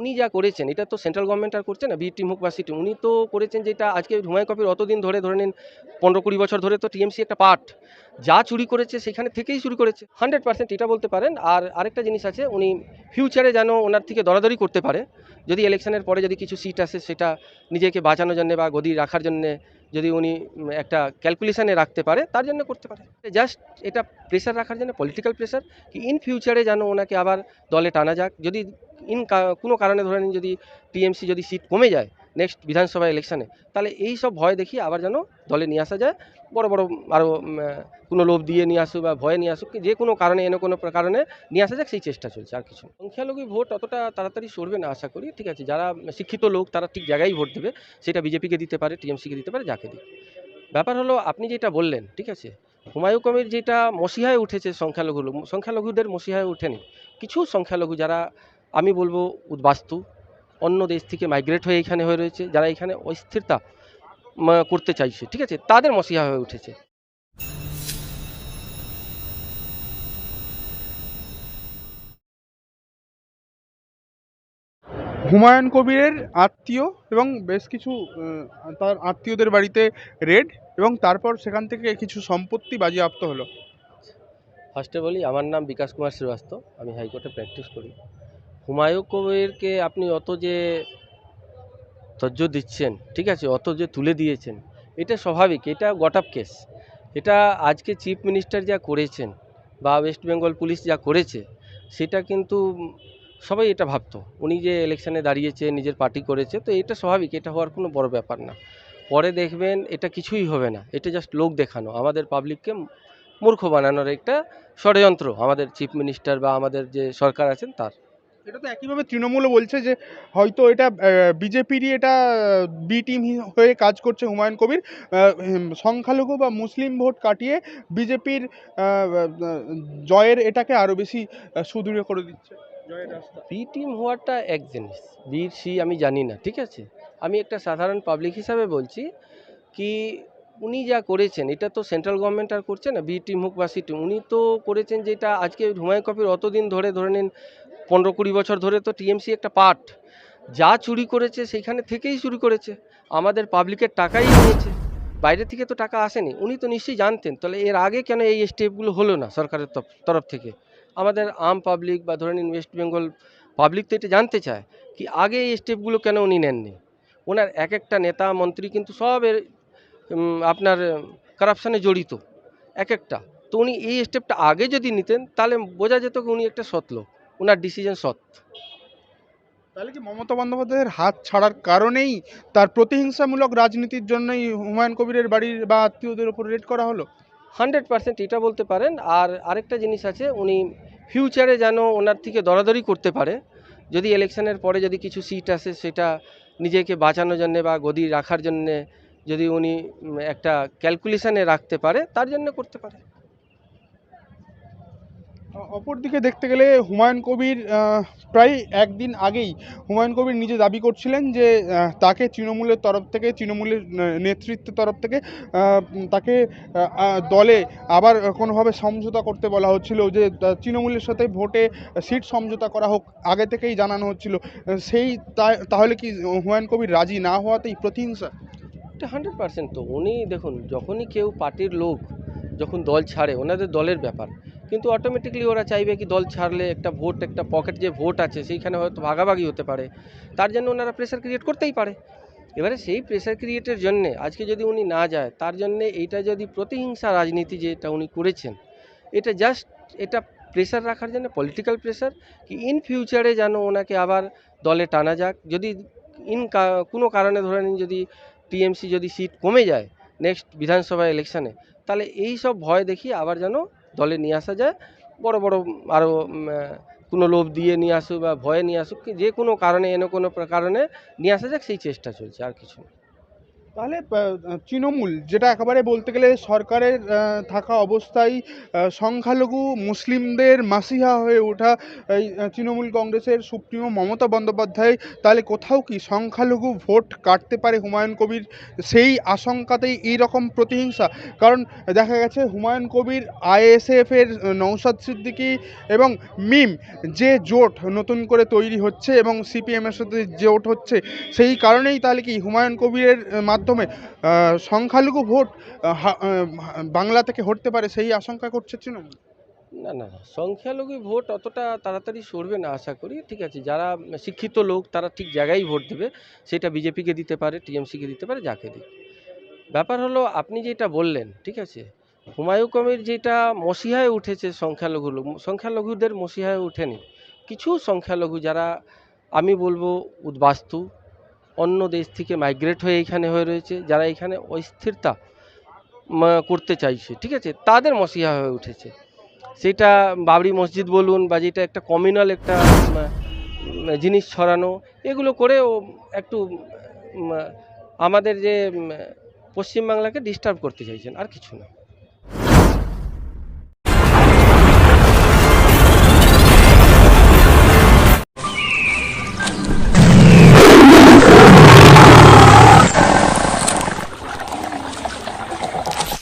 উনি যা করেছেন, এটা তো সেন্ট্রাল গভর্নমেন্ট আর করছে না বি টিম হোক বা সিটি উনি তো করেছেন যেটা আজকে হুমায়ুন কবির অতদিন ধরে ধরে নিন পনেরো কুড়ি বছর ধরে তো টিএমসি একটা পার্ট, যা চুরি করেছে সেখানে থেকেই চুরি করেছে হান্ড্রেড পার্সেন্ট এটা বলতে পারেন। আর আরেকটা জিনিস আছে, উনি ফিউচারে যেন ওনার থেকে দরাদরি করতে পারে, যদি ইলেকশনের পরে যদি কিছু সিট আসে সেটা নিজেকে বাঁচানোর জন্যে বা গদি রাখার জন্য যদি উনি একটা ক্যালকুলেশানে রাখতে পারে, তার জন্য করতে পারে। জাস্ট এটা প্রেশার রাখার জন্য পলিটিক্যাল প্রেশার কি ইন ফিউচারে যেন ওনাকে আবার দলে টানা যাক। যদি ইন কোনো কারণে ধরে নিন যদি টিএমসি যদি সিট কমে যায় নেক্সট বিধানসভা ইলেকশানে তাহলে এই সব ভয় দেখিয়ে আবার যেন দলে নিয়ে আসা যায়। বড় বড় আরও কোনো লোভ দিয়ে নিয়ে আসুক বা ভয়ে নিয়ে আসুক যে কোনো কারণে, এনে কোনো কারণে নিয়ে আসা যাক, সেই চেষ্টা চলছে, আর কিছু সংখ্যালঘু ভোট অতটা তাড়াতাড়ি সরবে না, আশা করি, ঠিক আছে? যারা শিক্ষিত লোক, তারা ঠিক জায়গায় ভোট দেবে। সেটা বিজেপিকে দিতে পারে, টিএমসিকে দিতে পারে, যাকে দিক। ব্যাপার হলো, আপনি যেটা বললেন, ঠিক আছে? হুমায়ু কবির যেটা মসিহায় উঠেছে সংখ্যালঘু সংখ্যালঘুদের মসিহায় ওঠেনি কিছু সংখ্যালঘু যারা, আমি বলব, উদ্বাস্তু অন্য দেশ থেকে মাইগ্রেট হয়ে এখানে হয়ে রয়েছে যারা এখানে অস্থিরতা করতে চাইছে ঠিক আছে? তাদের মসিহা হয়ে উঠেছে। হুমায়ুন কবিরের আত্মীয় এবং বেশ কিছু তার আত্মীয়দের বাড়িতে রেড এবং তারপর সেখান থেকে কিছু সম্পত্তি বাজেয়াপ্ত হলো। ফার্স্টে বলি আমার নাম বিকাশ কুমার শ্রীবাস্তব আমি হাইকোর্টে প্র্যাকটিস করি। হুমায়ুন কবিরকে আপনি অত যে তজ্জ দিচ্ছেন, ঠিক আছে, অত যে তুলে দিয়েছেন, এটা স্বাভাবিক, এটা গট আপ কেস। এটা আজকে চিফ মিনিস্টার যা করেছেন বা ওয়েস্ট বেঙ্গল পুলিশ যা করেছে, সেটা কিন্তু সবাই এটা ভাবতো। উনি যে ইলেকশানে দাঁড়িয়েছে, নিজের পার্টি করেছে, তো এটা স্বাভাবিক, এটা হওয়ার কোনো বড় ব্যাপার না। পরে দেখবেন এটা কিছুই হবে না, এটা জাস্ট লোক দেখানো, আমাদের পাবলিককে মূর্খ বানানোর একটা ষড়যন্ত্র আমাদের চিফ মিনিস্টার বা আমাদের যে সরকার আছেন তার। এটা তো একইভাবে তৃণমূলও বলছে যে হয়তো এটা বিজেপিরই এটা বি টিম হয়ে কাজ করছে হুমায়ুন কবির। সংখ্যালঘু বা মুসলিম ভোট কাটিয়ে বিজেপির জয়ের এটাকে আরও বেশি সুদৃঢ় করে দিচ্ছে। বি টিম হওয়াটা এক জিনিস। বি সি আমি জানি না, ঠিক আছে? আমি একটা সাধারণ পাবলিক হিসাবে বলছি কি উনি যা করেছেন, এটা তো সেন্ট্রাল গভর্নমেন্ট আর করছে না বি টিম হোক বা সি টিম উনি তো করেছেন যেটা আজকে হুমায়ুন কবির অতদিন ধরে ধরে নিন পনেরো কুড়ি বছর ধরে তো টিএমসি একটা পার্ট। যা চুরি করেছে সেইখানে থেকেই চুরি করেছে। আমাদের পাবলিকের টাকাই নিয়েছে বাইরে থেকে তো টাকা আসেনি। উনি তো নিশ্চয়ই জানতেন। তাহলে এর আগে কেন এই স্টেপগুলো হলো না সরকারের তরফ- থেকে? আমাদের আম পাবলিক বা ধরেন ওয়েস্ট বেঙ্গল পাবলিক তো এটা জানতে চায় কি আগে এই স্টেপগুলো কেন উনি নেননি? ওনার এক একটা নেতা, মন্ত্রী কিন্তু সব এর আপনার কারাপশানে জড়িত। এক একটা তো উনি এই স্টেপটা আগে যদি নিতেন তাহলে বোঝা যেত উনি একটা সৎ লোক। ওনার ডিসিশন সৎ। তাহলে কি মমতা বন্দ্যোপাধ্যায়ের হাত ছাড়ার কারণেই তার প্রতিহিংসামূলক রাজনীতির জন্যই হুমায়ুন কবিরের বাড়ির বা আত্মীয়দের উপর রেড করা হলো? হান্ড্রেড পার্সেন্ট এটা বলতে পারেন। আর আরেকটা জিনিস আছে উনি ফিউচারে যেন ওনার থেকে দরাদরি করতে পারে। যদি ইলেকশনের পরে যদি কিছু সিট আসে সেটা নিজেকে বাঁচানোর জন্য বা গদি রাখার জন্যে যদি উনি একটা ক্যালকুলেশনে রাখতে পারে তার জন্য করতে পারে। অপরদিকে দেখতে গেলে হুমায়ুন কবির প্রায় একদিন আগেই হুমায়ুন কবির নিজে দাবি করছিলেন যে তাকে তৃণমূলের তরফ থেকে, তৃণমূলের নেতৃত্বের তরফ থেকে তাকে দলে আবার কোনোভাবে সমঝোতা করতে বলা হচ্ছিল যে তৃণমূলের সাথে ভোটে সিট সমঝোতা করা হোক, আগে থেকেই জানানো হচ্ছিল। সেই তাহলে কি হুমায়ুন কবির রাজি না হওয়াতেই প্রতিহিংসা? এটা হান্ড্রেড পার্সেন্ট তো। উনি দেখুন, যখনই কেউ পার্টির লোক যখন দল ছাড়ে, ওনাদের দলের ব্যাপার। কিন্তু অটোমেটিকলি ওরা চাইবে কি দল ছাড়লে একটা ভোট একটা পকেট যে ভোট আছে, সেইখানে হয়তো ভাগাভাগি হতে পারে। তার জন্য ওনারা প্রেশার ক্রিয়েট করতেই পারে। এবারে সেই প্রেশার ক্রিয়েটের জন্যে, আজকে যদি উনি না যায়, তার জন্যে এইটা যদি প্রতিহিংসা রাজনীতি যেটা উনি করেছেন, এটা জাস্ট এটা প্রেশার রাখার জন্য পলিটিক্যাল প্রেশার কি ইন ফিউচারে যেন ওনাকে আবার দলে টানা যাক। যদি ইন কোনো কারণে ধরে নিন যদি টিএমসি যদি সিট কমে যায় নেক্সট বিধানসভা ইলেকশনে তাহলে এই সব ভয় দেখিয়ে আবার যেন দলে নিয়ে আসা যায় বড় বড় আরও কোনো লোভ দিয়ে নিয়ে আসুক বা ভয়ে নিয়ে আসুক, যে কোনো কারণে, এনে কোনো কারণে নিয়ে আসা যাক, সেই চেষ্টা চলছে, আর কিছু না। তাহলে তৃণমূল যেটা একেবারে বলতে গেলে সরকারের থাকা অবস্থায় সংখ্যালঘু মুসলিমদের মাসিহা হয়ে ওঠা এই তৃণমূল কংগ্রেসের সুপ্রিমো মমতা বন্দ্যোপাধ্যায় তাহলে কোথাও কি সংখ্যালঘু ভোট কাটতে পারে হুমায়ুন কবির সেই আশঙ্কাতেই এই রকম প্রতিহিংসা? কারণ দেখা গেছে হুমায়ুন কবির আইএসএফ এর নৌসাদ সিদ্দিকী এবং মিম যে জোট নতুন করে তৈরি হচ্ছে এবং সিপিএমের সাথে জোট হচ্ছে সেই কারণেই তাহলে কি হুমায়ুন কবিরের আহ, মাধ্যমে সংখ্যালঘু ভোট বাংলা থেকে হটতে পারে সেই আশঙ্কা করছে তৃণমূল? না না, সংখ্যালঘু ভোট অতটা তাড়াতাড়ি সরবে না, আশা করি, ঠিক আছে। যারা শিক্ষিত লোক, তারা ঠিক জায়গায় ভোট দেবে, সেটা বিজেপিকে দিতে পারে, টিএমসিকে দিতে পারে, যাকে দিক। ব্যাপার হলো, আপনি যেটা বললেন, ঠিক আছে হুমায়ু কবির যেটা মসিহায় উঠেছে সংখ্যালঘু লোক, সংখ্যালঘুদের মসিহায় উঠেনি কিছু সংখ্যালঘু যারা, আমি বলব, উদ্বাস্তু অন্য দেশ থেকে মাইগ্রেট হয়ে এখানে হয়ে রয়েছে, যারা এখানে অস্থিরতা করতে চাইছে, ঠিক আছে? তাদের মসিহা হয়ে উঠেছে। সেটা বাবরি মসজিদ বলুন বা যেটা একটা কমিউনাল একটা জিনিস ছড়ানো, এগুলো করেও একটু আমাদের যে পশ্চিমবাংলাকে ডিস্টার্ব করতে চাইছেন, আর কিছু না।